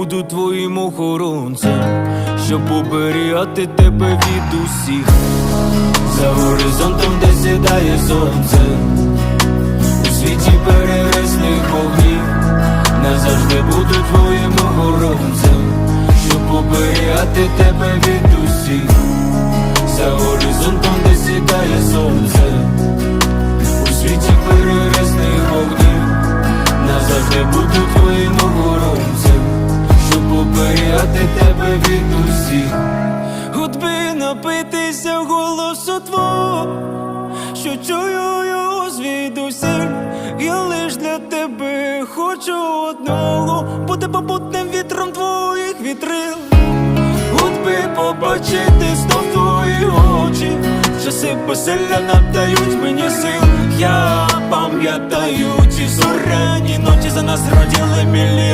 Буду твоїм охоронцем, щоб оберігати тебе від усіх. За горизонтом, де сідає сонце, у світі перересних вогнів, назавжди буду твоїм охоронцем, щоб оберігати тебе від усіх. За горизонтом, де сідає сонце, у світі перересних вогнів, назавжди буду твоїм охоронцем, тебе від усіх. От би напитися голосу твого, що чую його звідусіль, я лиш для тебе хочу одного, бути попутним вітром твоїх вітрил. От би побачити знов твої очі, часи поселя надають мені сил. Я пам'ятаю ті зоряні ночі за нас мільярди світил.